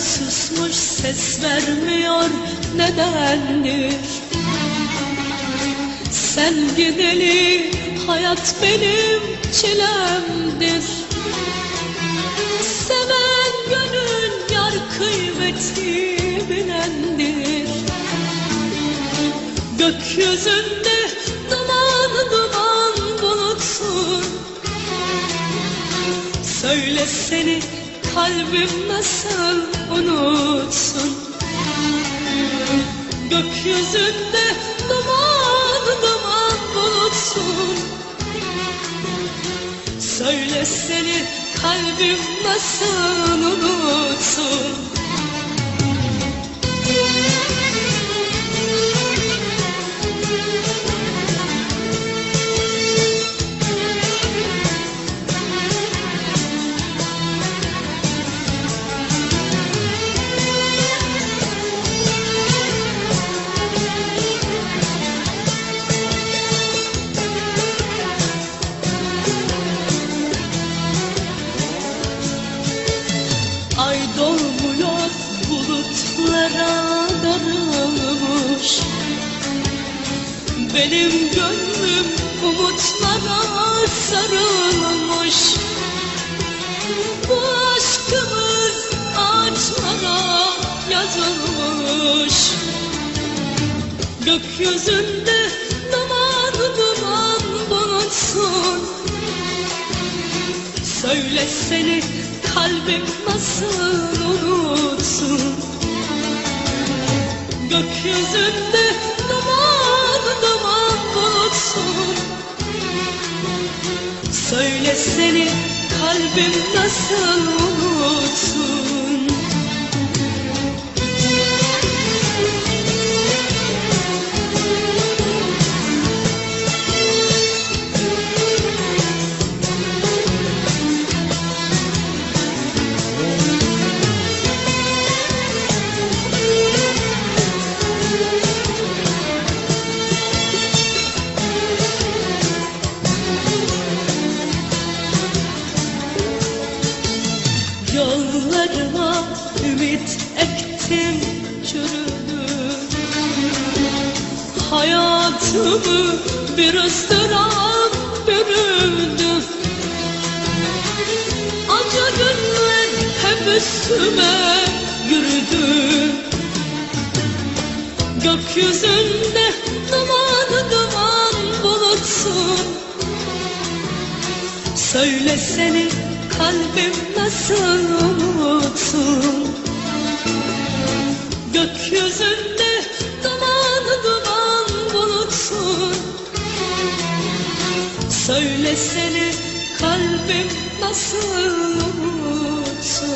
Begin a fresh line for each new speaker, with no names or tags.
Susmuş ses vermiyor nedendir Sen gideli hayat benim çilemdir. Seven gönül yar kıymeti bilendir. Gökyüzünde duman duman bulutsun. Söyle seni kalbim nasıl unutsun? Gökyüzünde duman duman bulutsun. Söyle seni kalbim nasıl unutsun Benim gönlüm umutlara sarılmış Bu aşkımız ağaçlara yazılmış. Gökyüzünde duman duman bulutsun Söyle seni kalbim nasıl unutsun? Gökyüzünde bulutsun Söyle seni kalbim nasıl unutsun Yollarıma ümit ektim çürüdü. Hayatımı bir ıstırap bürüdü Acı günler hep üstüme yürüdü. Gökyüzünde duman duman bulutsun. Söyle seni kalbim nasıl unutsun Söyle seni kalbim nasıl unutsun